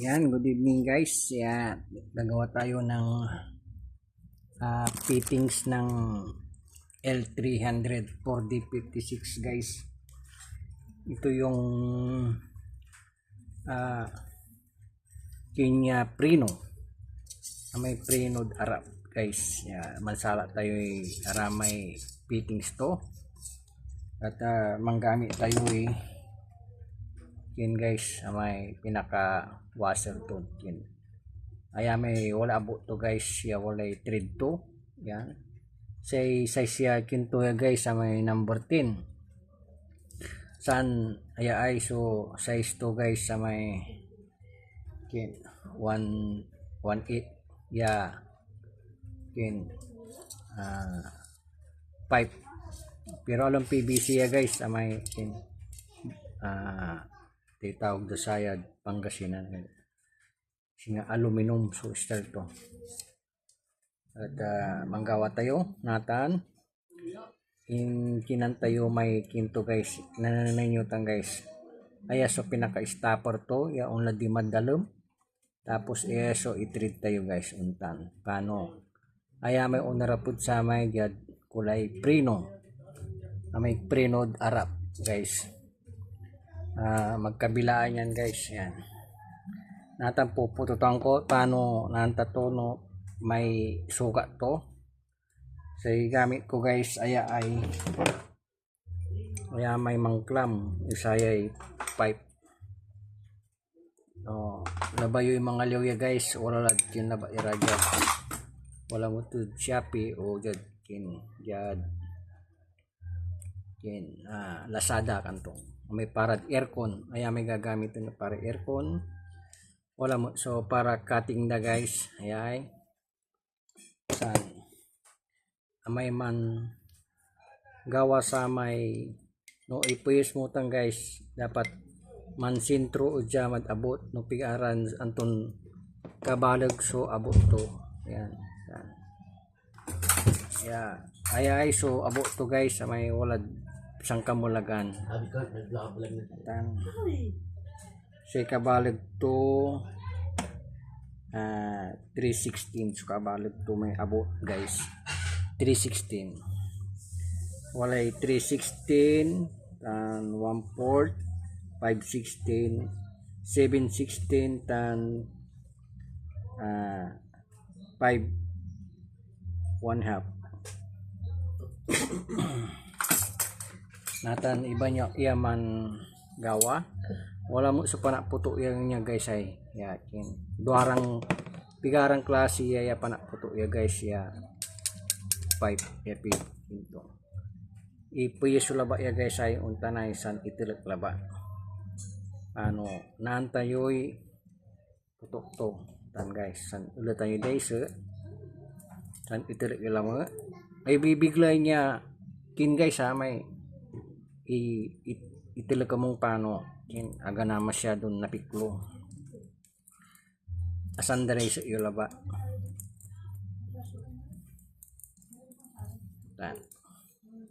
Yan, good evening guys. Yan, gagawa tayo ng ah, fittings ng L300 4D56 guys. Ito yung ah Kenya Prino. Na May Prino Arab guys. Yan, mansala tayo ay aramay fittings to. At ah, manggamit tayo eh yun guys ah, may pinaka washer to yun. Ay may wala abot to guys siya wala thread to yan. Say size siya kinto ya guys sa may number 10 san ay ay so size to guys sa may kin 1 1 8 ya kin ah pipe pero alam PVC ya guys sa may kin ah titawag do sayad Pangasinan. Singa aluminum so style to. At ah, manggawa tayo natan in kinan tayo may kinto guys. Nananay nyo tang guys. Aya so pinaka stopper to. Ya on la di madalom tapos iya so itreat tayo guys untan. Kano aya may unarapod sa may gyad kulay prino may prinod arap guys Ah, magkabilaan yan guys. Yan. Natan pupututan ko paano nanta to no may sugat to. So gamit ko guys aya ay aya may mangklam. Isa ay pipe. Oh labayo yung mga liwya guys. Wala lang kin na irajad wala mo to Shopee o jad kin jad kin ah, Lazada kanto may parad aircon. Ay may gagamit na para aircon. Wala mo. So para cutting na guys. Ayay san amay man. Gawa sa may no ipuyos mo tang guys. Dapat man sintro o jamad abot. No pigaran anton kabalag so abot to. Yan yan yeah ayay so abot to guys. Sa may walad isang kamulagan Sabi ko, nag-vlog lang na. Tan. So kabalag to ah 316 so kabalag to may abot guys. 316. Walay 316 tan 1 port 516 716 tan ah 5 one half natan iba niya iyaman gawa. Wala mo sa panak puto yang niya guys ay. Yakin duarang pigarang klase ya ya panak puto ya guys ya pipe ya pi ito ipuyo laba ya guys ay unta na isan itilak laba. Ano naantayoy puto to tan guys san ulit tayo guys eh. san itilak lama ay bibiglay niya. Kin guys ha may i, i itilaga mong paano yan aga na masyadong napiklo. Asan dere iyo laba? Yan.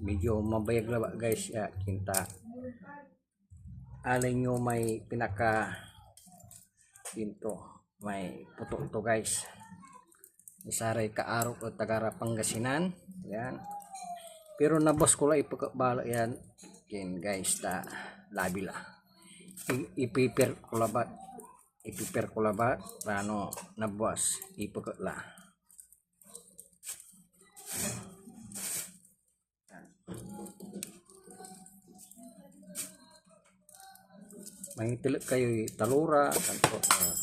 medyo mabayag laba guys ya kinta. Alay nyo may pinaka pinto may puto to guys. Isaray kaarok o tagara Pangasinan. Yan. Pero nabos ko lang ipagkabala yan yan guys ta labi la I- ipiper ko la ba ipiper ko la ba paano nabwas ipagkala may tilik kayo eh, talura kanto ah.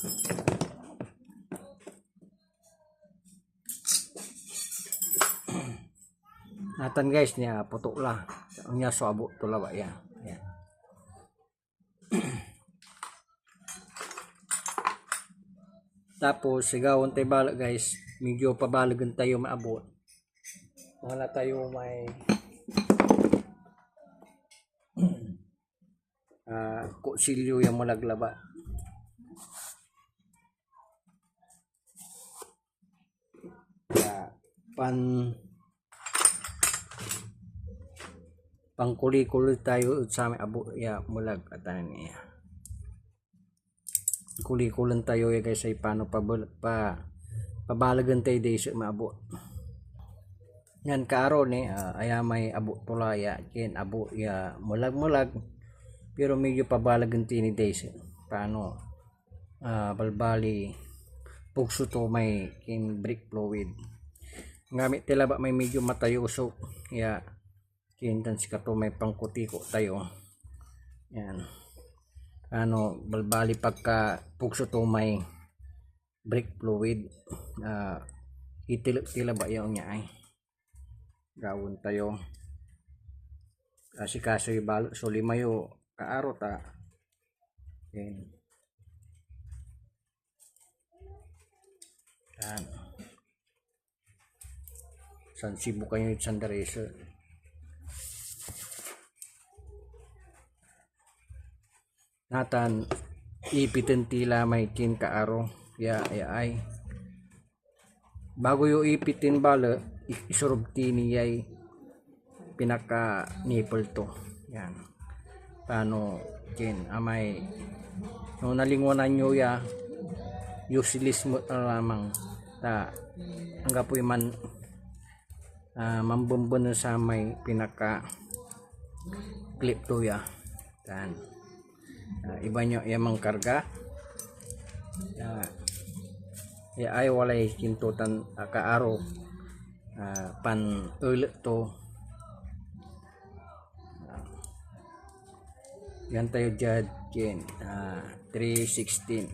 Natan guys niya puto la. Niya suabo to la ba ya. Yan. Tapos sigawon tayo bala guys. Medyo pabalagan tayo maabot. Wala tayo may ah kutsilyo yung malaglaba. Pan pangkuli-kuli tayo sa may abo ya mulag atan niya. Kuli-kulan tayo ya guys ay paano pa, pa pabalagan tayo di sa maabot yan kaaro ni ah, aya may abo tula ya kin abo ya mulag-mulag. Pero medyo pabalagan tayo ni days paano ah, balbali pugso to may kin brick fluid. Gamit tila ba may medyo matayuso ya kin tan si kato may pangkuti ko tayo. Yan. Ano balbali pagka pugso to may brake fluid uh, itilip tila ba yaw niya ay? Gawon tayo. Kasi kaso yung balo so limayo kaaro ta. Yan. Yan. San sibu kayo yung sandareso natan ipitin tila may kin kaaro ya ya ay. Bago yung ipitin bala i- isurog tini yay pinaka nipple to. Yan. Paano kin amay. No nalingunan nyo ya useless mo lamang. Ta ang gapoy man uh, mambumbun sa may pinaka clip to ya. Tan Ah, iba nyo yamang karga. Ah, ya ay walay kintutan uh, kaaro. Ah, pan ulit to. Ah, yan tayo dyan kin ah, 316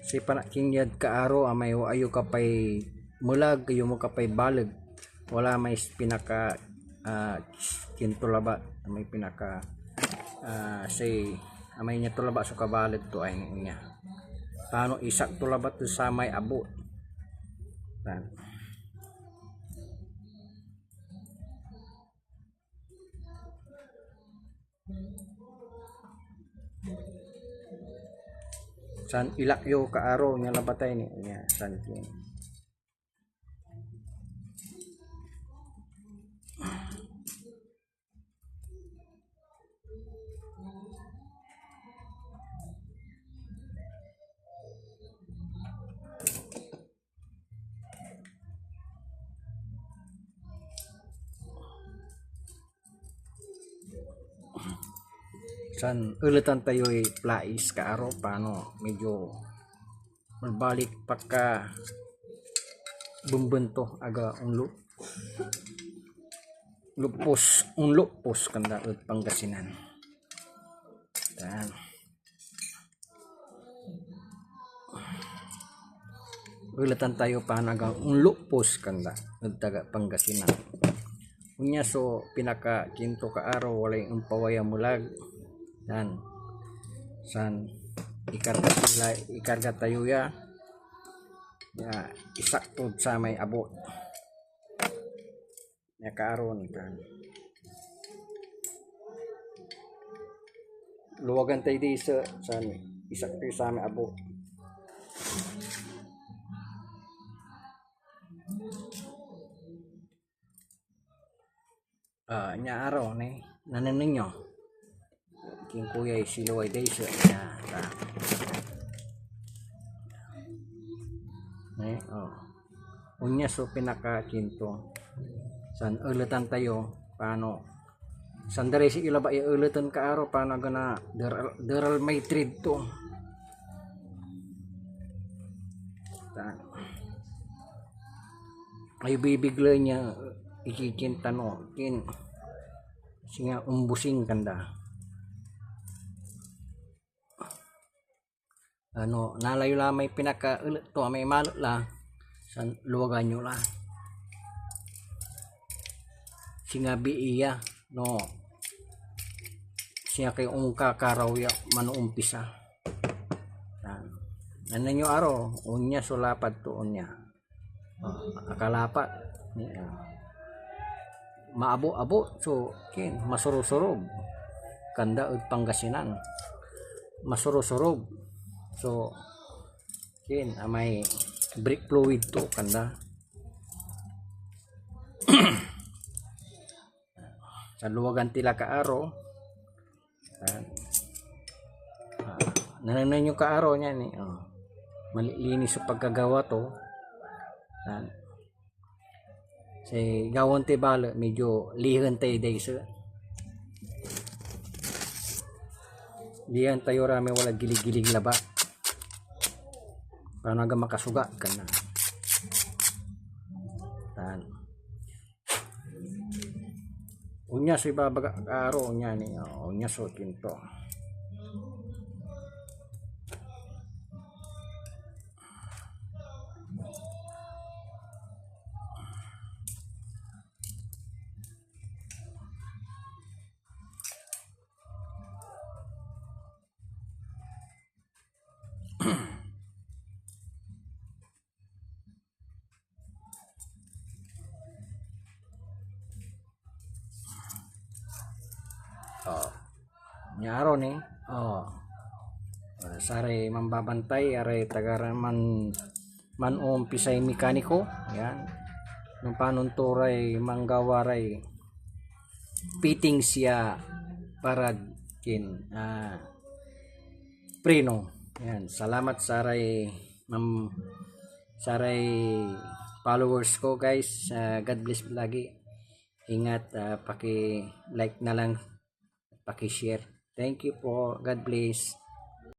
si panaking yad kaaro amay ayo kapay mulag ayo mo kapay balag wala may pinaka uh, kintulaba may pinaka ah, say amay niya tulaba so kabalag to ay niya. Paano isak tulaba to sa may abo? Tan. san ilakyo kaaro nya labatay ni nya san kin san ulitan tayo ay plais kaaro paano medyo magbalik pagka bumbunto aga unlo. Lupos unlo pos kanda ut pangasinan. Tan ulitan tayo paano aga unlo pos kanda ut taga pangasinan. Unya so pinaka kinto ka araw walay umpawaya mulag yan san ikarga sila ikarga tayo ya. Ya isaktod sa may abot ya karon kan. Luwagan tayo di sa san isakto sa may abot ah nya araw ni nanan ninyo king kuya siluway day sa nya ta eh oh. Unya so pinaka kinto san uletan tayo paano? San dere si ilaba i uletan ka araw paano gana? Deral, deral may trade to. Ta. Ay bibigla niya ikikinta kin singa umbusing kanda ano nalayo la may pinaka ulit to may malo la sa luwagan nyo la singabi iya no. Siya kay ungka karaw ya manuumpisa ano nyo aro? Unya sulapat to unya. Akalapat maabo-abo so kin masurog-surog kanda ug pangasinan. Masurog-surog so kin amay brick fluid to kanda. Sa tila kaaro. Yan ah, nananay yung kaaro niyan eh oh. malilinis sa pagkagawa to. Yan say gawon te bala medyo lihan tayo day sa lihan tayo rami wala gilig-gilig laba para naga makasuga ka na tan. Unya sa ibabaga karo unya ni oh, unya so tinto Nyaro ni. Oh. Uh, mambabantay are tagara man man umpisay mekaniko. Yan. Nung panunturay manggawaray fitting siya para kin ah preno. Yan. Salamat saray mam saray followers ko guys. Ah, God bless lagi. Ingat ah, paki like na lang paki-share. Thank you po. God bless.